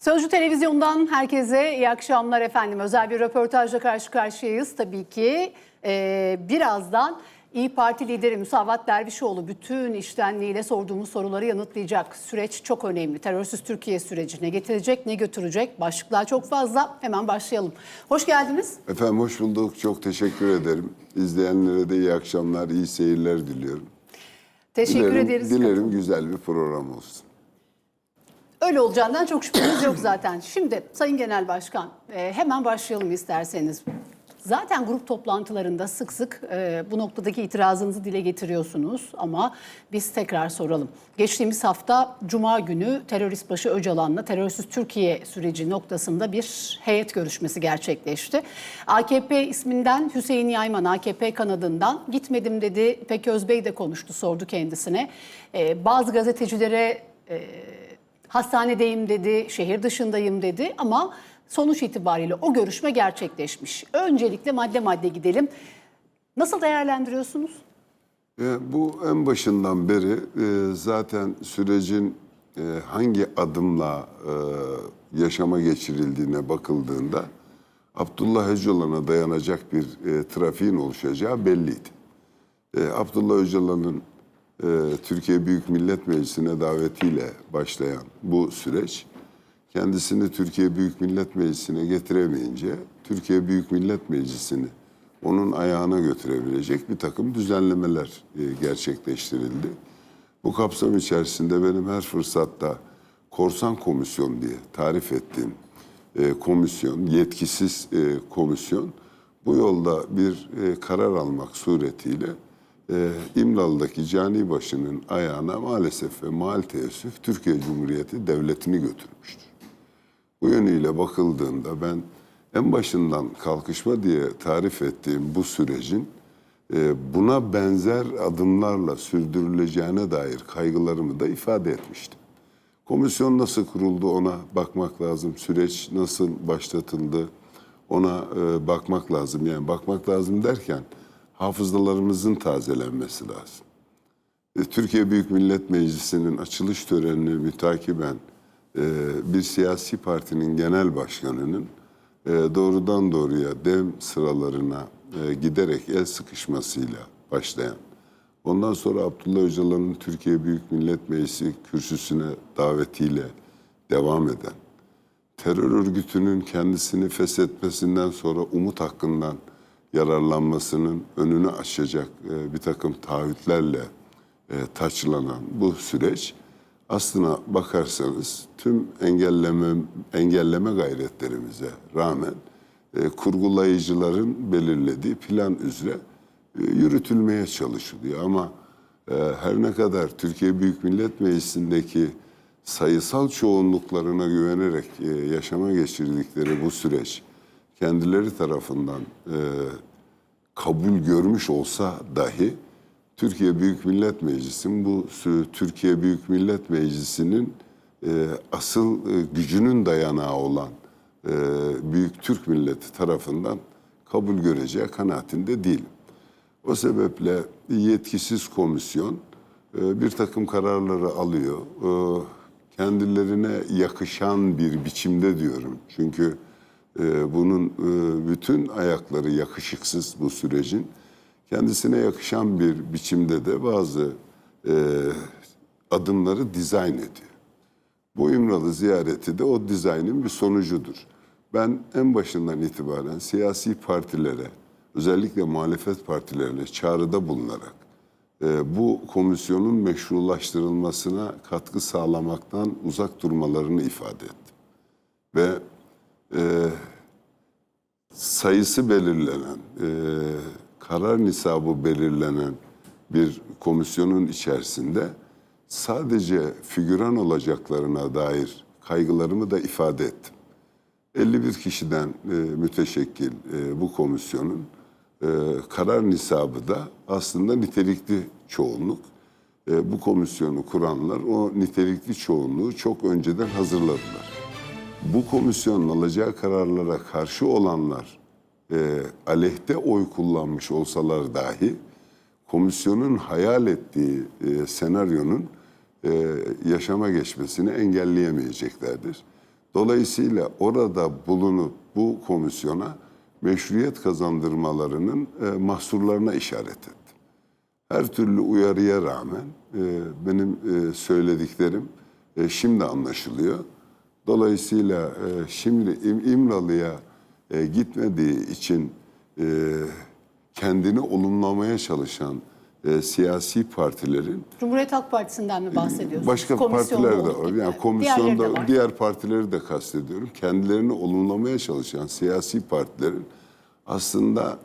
Sözcü Televizyon'dan herkese iyi akşamlar efendim. Özel bir röportajla karşı karşıyayız tabii ki. Ee, birazdan İyi Parti lideri Musavat Dervişoğlu bütün iştenliğiyle sorduğumuz soruları yanıtlayacak. Süreç çok önemli. Terörsüz Türkiye süreci ne getirecek ne götürecek? Başlıklar çok fazla. Hemen başlayalım. Hoş geldiniz. Efendim hoş bulduk. Çok teşekkür ederim. İzleyenlere de iyi akşamlar, iyi seyirler diliyorum. Teşekkür dilerim, ederiz. Dilerim güzel bir program olsun. Öyle olacağından çok şüphemiz yok zaten. Şimdi Sayın Genel Başkan e, hemen başlayalım isterseniz. Zaten grup toplantılarında sık sık e, bu noktadaki itirazınızı dile getiriyorsunuz ama biz tekrar soralım. Geçtiğimiz hafta Cuma günü terörist başı Öcalan'la terörsüz Türkiye süreci noktasında bir heyet görüşmesi gerçekleşti. AKP isminden Hüseyin Yayman AKP kanadından gitmedim dedi. Pek Özbey de konuştu sordu kendisine. E, bazı gazetecilere e, hastanedeyim dedi, şehir dışındayım dedi ama sonuç itibariyle o görüşme gerçekleşmiş. Öncelikle madde madde gidelim. Nasıl değerlendiriyorsunuz? E, bu en başından beri e, zaten sürecin e, hangi adımla e, yaşama geçirildiğine bakıldığında Abdullah Öcalan'a dayanacak bir e, trafiğin oluşacağı belliydi. E, Abdullah Öcalan'ın e, Türkiye Büyük Millet Meclisi'ne davetiyle başlayan bu süreç kendisini Türkiye Büyük Millet Meclisi'ne getiremeyince Türkiye Büyük Millet Meclisi'ni onun ayağına götürebilecek bir takım düzenlemeler e, gerçekleştirildi. Bu kapsam içerisinde benim her fırsatta korsan komisyon diye tarif ettiğim e, komisyon, yetkisiz komisyon bu yolda bir karar almak suretiyle e, İmralı'daki cani başının ayağına maalesef ve mal teessüf Türkiye Cumhuriyeti Devleti'ni götürmüştür. Bu yönüyle bakıldığında ben en başından kalkışma diye tarif ettiğim bu sürecin e, buna benzer adımlarla sürdürüleceğine dair kaygılarımı da ifade etmiştim. Komisyon nasıl kuruldu ona bakmak lazım. Süreç nasıl başlatıldı ona e, bakmak lazım. Yani bakmak lazım derken hafızalarımızın tazelenmesi lazım. E, Türkiye Büyük Millet Meclisi'nin açılış törenini mütakiben e, bir siyasi partinin genel başkanının e, doğrudan doğruya dev sıralarına e, giderek el sıkışmasıyla başlayan, ondan sonra Abdullah Öcalan'ın Türkiye Büyük Millet Meclisi kürsüsüne davetiyle devam eden, terör örgütünün kendisini feshetmesinden sonra umut hakkından yararlanmasının önünü açacak e, bir takım taahhütlerle e, taçlanan bu süreç aslına bakarsanız tüm engelleme engelleme gayretlerimize rağmen e, kurgulayıcıların belirlediği plan üzere yürütülmeye çalışılıyor. Ama her ne kadar Türkiye Büyük Millet Meclisi'ndeki sayısal çoğunluklarına güvenerek yaşama geçirdikleri bu süreç kendileri tarafından e, kabul görmüş olsa dahi Türkiye Büyük Millet Meclisi'nin bu Türkiye Büyük Millet Meclisi'nin e, asıl e, gücünün dayanağı olan e, Büyük Türk milleti tarafından kabul göreceği kanaatinde değilim. O sebeple yetkisiz komisyon e, bir takım kararları alıyor. E, Kendilerine yakışan bir biçimde diyorum. Çünkü bunun e, bütün ayakları yakışıksız bu sürecin. Kendisine yakışan bir biçimde de bazı e, adımları dizayn ediyor. Bu İmralı ziyareti de o dizaynın bir sonucudur. Ben en başından itibaren siyasi partilere, özellikle muhalefet partilerine çağrıda bulunarak e, bu komisyonun meşrulaştırılmasına katkı sağlamaktan uzak durmalarını ifade ettim. Ve e, sayısı belirlenen, e, karar nisabı belirlenen bir komisyonun içerisinde sadece figüran olacaklarına dair kaygılarımı da ifade ettim. 51 kişiden e, müteşekkil e, bu komisyonun e, karar nisabı da aslında nitelikli çoğunluk. E, bu komisyonu kuranlar o nitelikli çoğunluğu çok önceden hazırladılar. Bu komisyonun alacağı kararlara karşı olanlar e, aleyhte oy kullanmış olsalar dahi komisyonun hayal ettiği e, senaryonun e, yaşama geçmesini engelleyemeyeceklerdir. Dolayısıyla orada bulunup bu komisyona meşruiyet kazandırmalarının e, mahsurlarına işaret ettim. Her türlü uyarıya rağmen e, benim e, söylediklerim e, şimdi anlaşılıyor. Dolayısıyla e, şimdi İm- İmralı'ya e, gitmediği için e, kendini olumlamaya çalışan e, siyasi partilerin Cumhuriyet Halk Partisi'nden mi bahsediyorsunuz? Başka partiler de var. Yani komisyonda var. diğer partileri de kastediyorum. Kendilerini olumlamaya çalışan siyasi partilerin aslında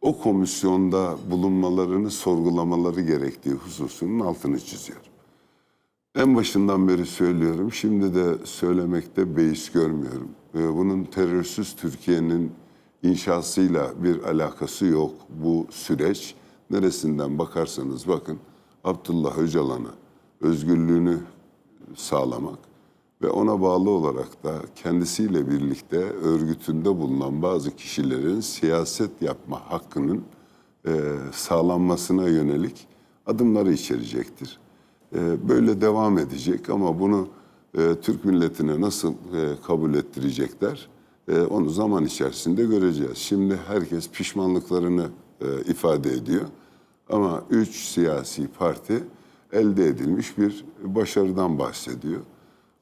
o komisyonda bulunmalarını sorgulamaları gerektiği hususunun altını çiziyorum. En başından beri söylüyorum, şimdi de söylemekte beis görmüyorum. Ee, Bunun terörsüz Türkiye'nin inşasıyla bir alakası yok bu süreç. Neresinden bakarsanız bakın Abdullah Öcalan'a özgürlüğünü sağlamak ve ona bağlı olarak da kendisiyle birlikte örgütünde bulunan bazı kişilerin siyaset yapma hakkının e, sağlanmasına yönelik adımları içerecektir. E, böyle devam edecek ama bunu e, Türk milletine nasıl e, kabul ettirecekler e, onu zaman içerisinde göreceğiz. Şimdi herkes pişmanlıklarını ifade ediyor ama üç siyasi parti elde edilmiş bir başarıdan bahsediyor.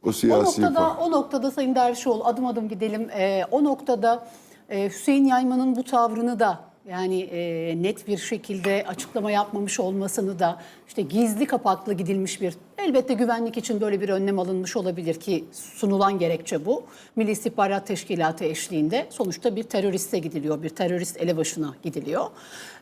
O O siyasi noktada, parti... o noktada Sayın Dervişoğlu adım adım gidelim. Ee, o noktada e, Hüseyin Yayman'ın bu tavrını da yani e, net bir şekilde açıklama yapmamış olmasını da işte gizli kapaklı gidilmiş bir elbette güvenlik için böyle bir önlem alınmış olabilir ki sunulan gerekçe bu. Milli İstihbarat Teşkilatı eşliğinde sonuçta bir teröriste gidiliyor, bir terörist elebaşına gidiliyor.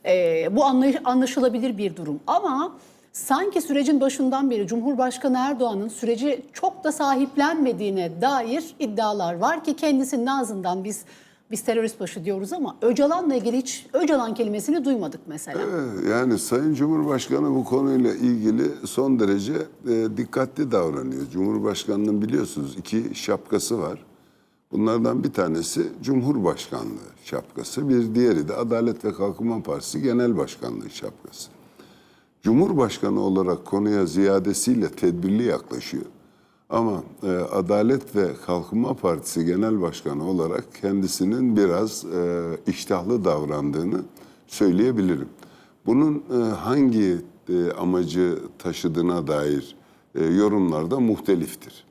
Ee, bu anlaşılabilir bir durum ama Sanki sürecin başından beri Cumhurbaşkanı Erdoğan'ın süreci çok da sahiplenmediğine dair iddialar var ki kendisinin ağzından biz biz terörist başı diyoruz ama Öcalan'la ilgili hiç Öcalan kelimesini duymadık mesela. Evet, Yani Sayın Cumhurbaşkanı bu konuyla ilgili son derece e, dikkatli davranıyor. Cumhurbaşkanının biliyorsunuz iki şapkası var. Bunlardan bir tanesi Cumhurbaşkanlığı şapkası, bir diğeri de Adalet ve Kalkınma Partisi Genel Başkanlığı şapkası. Cumhurbaşkanı olarak konuya ziyadesiyle tedbirli yaklaşıyor. Ama e, Adalet ve Kalkınma Partisi Genel Başkanı olarak kendisinin biraz e, iştahlı davrandığını söyleyebilirim. Bunun e, hangi e, amacı taşıdığına dair e, yorumlar da muhteliftir.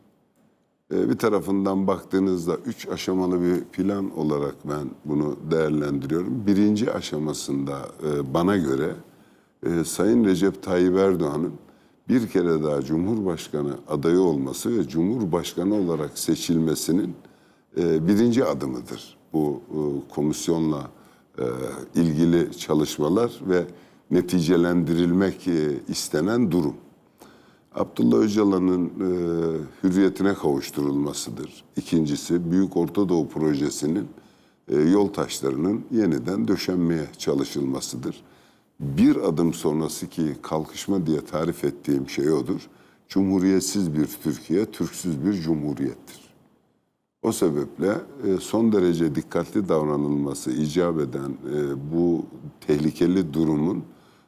E, Bir tarafından baktığınızda üç aşamalı bir plan olarak ben bunu değerlendiriyorum. Birinci aşamasında e, bana göre e, Sayın Recep Tayyip Erdoğan'ın bir kere daha Cumhurbaşkanı adayı olması ve Cumhurbaşkanı olarak seçilmesinin e, birinci adımıdır. Bu e, komisyonla e, ilgili çalışmalar ve neticelendirilmek istenen durum. Abdullah Öcalan'ın hürriyetine kavuşturulmasıdır. İkincisi Büyük Orta Doğu Projesi'nin yol taşlarının yeniden döşenmeye çalışılmasıdır. Bir adım sonrası ki kalkışma diye tarif ettiğim şey odur. Cumhuriyetsiz bir Türkiye, Türksüz bir cumhuriyettir. O sebeple e, son derece dikkatli davranılması icap eden e, bu tehlikeli durumun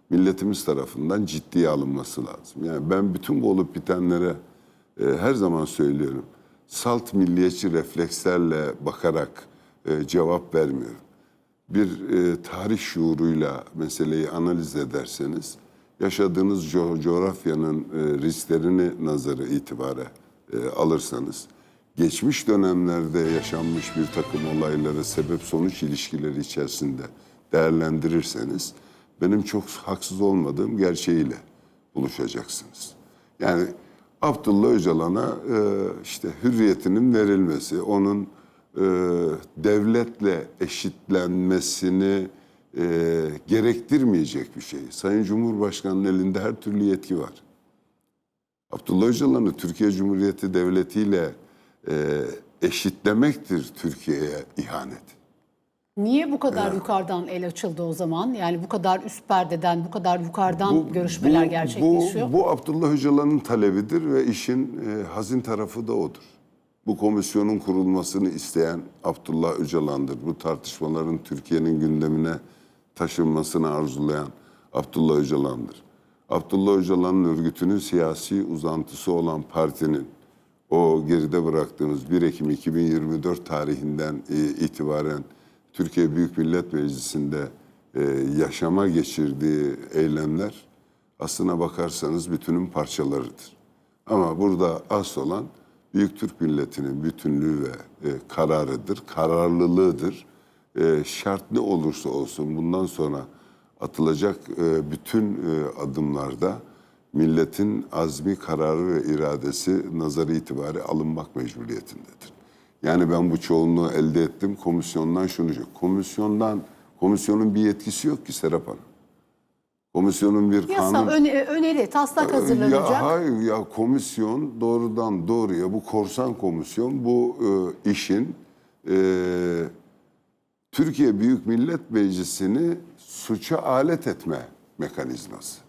milletimiz tarafından ciddiye alınması lazım. Yani ben bütün bu olup bitenlere e, her zaman söylüyorum. Salt milliyetçi reflekslerle bakarak cevap vermiyorum. Bir e, tarih şuuruyla meseleyi analiz ederseniz yaşadığınız co- coğrafyanın e, risklerini nazarı itibare e, alırsanız geçmiş dönemlerde yaşanmış bir takım olayları sebep sonuç ilişkileri içerisinde değerlendirirseniz benim çok haksız olmadığım gerçeğiyle buluşacaksınız. Yani Abdullah Öcalan'a e, işte hürriyetinin verilmesi, onun e, devletle eşitlenmesini e, gerektirmeyecek bir şey. Sayın Cumhurbaşkanı'nın elinde her türlü yetki var. Abdullah Öcalan'ı Türkiye Cumhuriyeti Devleti e, eşitlemektir Türkiye'ye ihanet. Niye bu kadar yukarıdan el açıldı o zaman? Yani bu kadar üst perdeden, bu kadar yukarıdan görüşmeler bu- gerçekleşiyor. Bu, bu Abdullah Öcalan'ın talebidir ve işin e, hazin tarafı da odur. Bu komisyonun kurulmasını isteyen Abdullah Öcalan'dır. Bu tartışmaların Türkiye'nin gündemine taşınmasını arzulayan Abdullah Öcalan'dır. Abdullah Öcalan'ın örgütünün siyasi uzantısı olan partinin o geride bıraktığımız 1 Ekim 2024 tarihinden e, itibaren Türkiye Büyük Millet Meclisi'nde e, yaşama geçirdiği eylemler aslına bakarsanız bütünün parçalarıdır. Ama burada asıl olan Büyük Türk milletinin bütünlüğü ve e, kararıdır, kararlılığıdır. E, şart ne olursa olsun bundan sonra atılacak e, bütün e, adımlarda milletin azmi, kararı ve iradesi nazarı itibari alınmak mecburiyetindedir. Yani ben bu çoğunluğu elde ettim. Komisyondan şunu Komisyondan komisyonun bir yetkisi yok ki Serap Hanım. Komisyonun bir Yasa kanun öne- öneri, taslak hazırlanacak. ya hayır ya komisyon doğrudan doğruya bu korsan komisyon bu e, işin e, Türkiye Büyük Millet Meclisi'ni suça alet etme mekanizması.